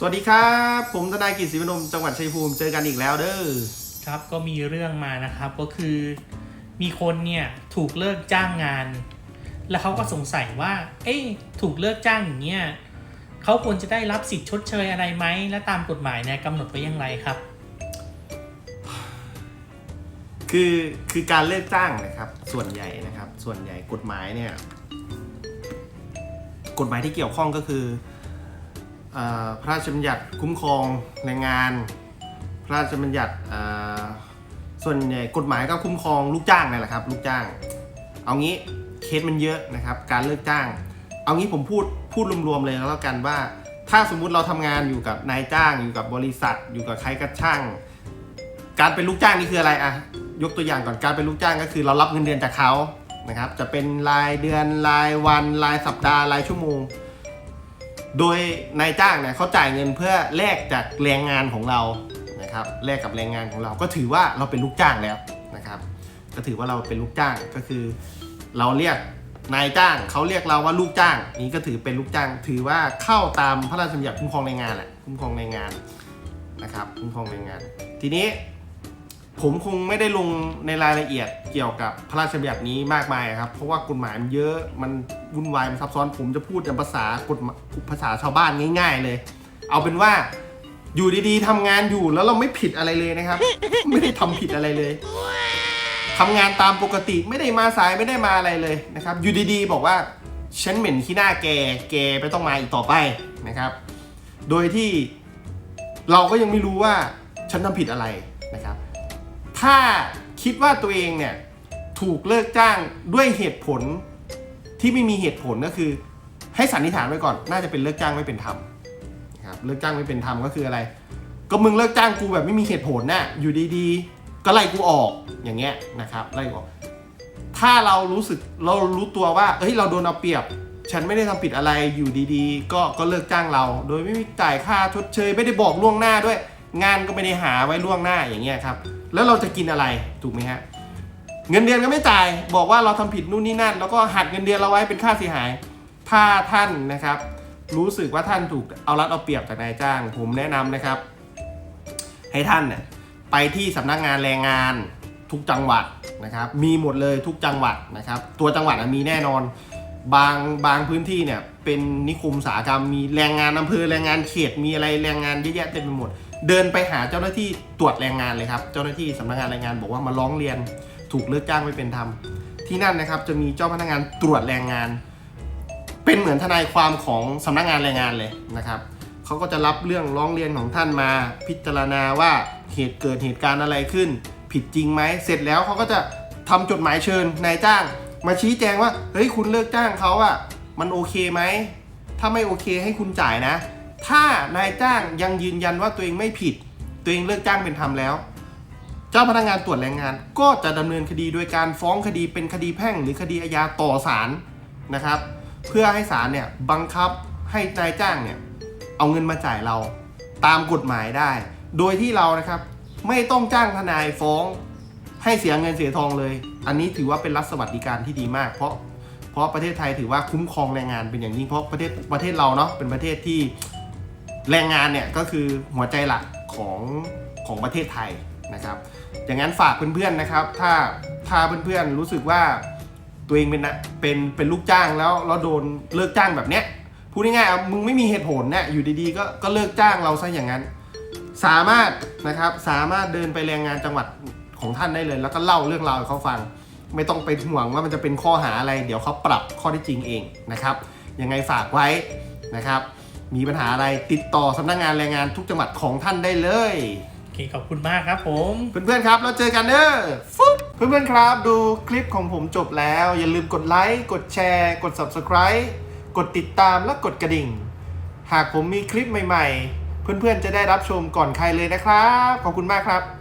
สวัสดีครับ ผมทนายกิตศรีพนมจังหวัดชัยภูมิเจอกันอีกแล้วเด้อครับก็มีเรื่องมานะครับก็คือ มีคนเนี่ยถูกเลิกจ้างงาน แล้วเขาก็สงสัยว่า เอ๊ะถูกเลิกจ้างอย่างเงี้ยเขาควรจะได้รับสิทธิ์ชดเชยอะไรไหมและตามกฎหมายเนี่ยกำหนดไว้อย่างไรครับ คือคือการเลิกจ้างนะครับ ส่วนใหญ่นะครับ ส่วนใหญ่กฎหมายเนี่ยกฎหมายที่เกี่ยวข้องก็คือเออ พระราชบัญญัติคุ้มครองแรงงาน พระราชบัญญัติส่วนใหญ่กฎหมายก็คุ้มครองลูกจ้างนั่แหละครับ ลูกจ้าง เอางี้เคสมันเยอะนะครับ การเลิกจ้าง เอางี้ผมพูดพูดรวมๆเลยแล้วกันว่า ถ้าสมมุติเราทำงานอยู่กับนายจ้าง อยู่กับบริษัท อยู่กับใครก็ช่าง การเป็นลูกจ้างนี่คืออะไรอะยกตัวอย่างก่อนการเป็นลูกจ้างก็คือเรารับเงินเดือนจากเขานะครับ จะเป็นรายเดือนรายวันรายสัปดาห์รายชั่วโมง โดยนายจ้างเนี่ยเขาจ่ายเงินเพื่อแลกจากแรงงานของเรานะครับแลกกับแรงงานของเราก็ถือว่าเราเป็นลูกจ้างแล้วนะครับ ก็ถือว่าเราเป็นลูกจ้างก็คือ เราเรียกนายจ้างเขาเรียกเราว่าลูกจ้าง นี้ก็ถือเป็นลูกจ้าง ถือว่าเข้าตามพระราชบัญญัติคุ้มครองแรงงานแหละคุ้มครองแรงงานนะครับคุ้มครองแรงงาน ทีนี้ ผมคงไม่ได้ลงในรายละเอียดเกี่ยวกับพระราชบัญญัตินี้มากมายครับ เพราะว่ากฎหมายมันเยอะมันวุ่นวายมันซับซ้อนผมจะพูดในภาษากฎภาษาชาวบ้านง่าย ๆ เลย เอาเป็นว่าอยู่ดีๆทำงานอยู่แล้วเราไม่ผิดอะไรเลยนะครับ ไม่ได้ทำผิดอะไรเลยทำงานตามปกติไม่ได้มาสายไม่ได้มาอะไรเลยนะครับ อยู่ดีๆ บอกว่าฉันเหม็นขี้หน้าแกแกไม่ต้องมาอีกต่อไปนะครับ โดยที่เราก็ยังไม่รู้ว่าฉันทำผิดอะไร ถ้าคิดว่าตัวเองเนี่ยถูกเลิกจ้างด้วยเหตุผลที่ไม่มีเหตุผลก็คือ ให้สันนิษฐานไว้ก่อน น่าจะเป็นเลิกจ้างไม่เป็นธรรมนะครับเลิกจ้างไม่เป็นธรรมก็คืออะไร ก็มึงเลิกจ้างกูแบบไม่มีเหตุผลน่ะอยู่ดีๆ ก็ไล่กูออกอย่างเงี้ยนะครับไล่ออก ถ้าเรารู้สึกเรารู้ตัวว่าเฮ้ยเราโดนเอาเปรียบ ฉันไม่ได้ทำผิดอะไรอยู่ดีๆ ก็ก็เลิกจ้างเรา โดยไม่มีจ่ายค่าชดเชยไม่ได้บอกล่วงหน้าด้วย งานก็ไม่ได้หาไว้ล่วงหน้าอย่างเงี้ยครับ แล้วเราจะกินอะไรถูกไหมฮะเงินเดือนก็ไม่จ่าย บอกว่าเราทำผิดนู่นนี่นั่น แล้วก็หักเงินเดือนเราไว้เป็นค่าเสียหาย ถ้าท่านนะครับ รู้สึกว่าท่านถูกเอารัดเอาเปรียบจากนายจ้าง ผมแนะนำนะครับ ให้ท่านเนี่ยไปที่สำนักงานแรงงานทุกจังหวัดนะครับ มีหมดเลยทุกจังหวัดนะครับ ตัวจังหวัดมีแน่นอน บางบางพื้นที่เนี่ย เป็นนิคมอุตสาหกรรมมีแรงงานอำเภอแรงงานเขตมีอะไรแรงงานเยอะแยะเต็มไปหมด เดินไปหาเจ้าหน้าที่ตรวจแรงงานเลยครับ เจ้าหน้าที่สำนักงานแรงงานบอกว่ามาร้องเรียนถูกเลิกจ้างไม่เป็นธรรมที่นั่นนะครับจะมีเจ้าพนักงานตรวจแรงงาน เป็นเหมือนทนายความของสำนักงานแรงงานเลยนะครับเขาก็จะรับเรื่องร้องเรียนของท่านมา พิจารณาว่าเหตุเกิดเหตุการณ์อะไรขึ้น ผิดจริงไหมเสร็จแล้วเขาก็จะทำจดหมายเชิญนายจ้าง มาชี้แจงว่าเฮ้ยคุณเลิกจ้างเขาอะ มันโอเคไหม ถ้าไม่โอเคให้คุณจ่ายนะ ถ้านายจ้างยังยืนยันว่าตัวเองไม่ผิด ตัวเองเลิกจ้างเป็นธรรมแล้ว เจ้าพนักงานตรวจแรงงาน ก็จะดำเนินคดีโดยการฟ้องคดีเป็นคดีแพ่ง หรือคดีอาญาต่อศาลนะครับ เพื่อให้ศาลเนี่ยบังคับให้นายจ้างเนี่ยเอาเงินมาจ่ายเราตามกฎหมายได้ โดยที่เรานะครับไม่ต้องจ้างทนายฟ้องให้เสียเงินเสียทองเลย อันนี้ถือว่าเป็นรัฐสวัสดิการที่ดีมาก เพราะ ราะประเทศไทยถือว่าคุ้มครองแรงงานเป็นอย่างยิ่งเพราะประเทศประเทศเราเนาะเป็นประเทศที่แรงงานเนี่ยก็คือหัวใจหลักของของประเทศไทยนะครับ อย่างนั้นฝากเพื่อนๆนะครับ ถ้าถ้าเพื่อนๆรู้สึกว่าตัวเองเป็นนะเป็นเป็นลูกจ้างแล้วแล้วโดนเลิกจ้างแบบเนี้ยพูดง่ายๆอะมึงไม่มีเหตุผลเนี่ยอยู่ดีๆก็ก็เลิกจ้างเราซะอย่างนั้น สามารถนะครับสามารถเดินไปแรงงานจังหวัดของท่านได้เลย แล้วก็เล่าเรื่องราวให้เขาฟัง ไม่ต้องไปห่วงว่ามันจะเป็นข้อหาอะไร เดี๋ยวเขาปรับข้อที่จริงเองนะครับ ยังไงฝากไว้นะครับ มีปัญหาอะไรติดต่อสำนักงานแรงงานทุกจังหวัดของท่านได้เลยโอเคขอบคุณมากครับผม เพื่อนๆครับเราเจอกันเด้อฟุ๊บเพื่อนๆครับ ดูคลิปของผมจบแล้ว อย่าลืมกดไลค์กดแชร์ กด Subscribe กดติดตามและกดกระดิ่ง หากผมมีคลิปใหม่ๆ เพื่อนๆจะได้รับชมก่อนใครเลยนะครับ ขอบคุณมากครับ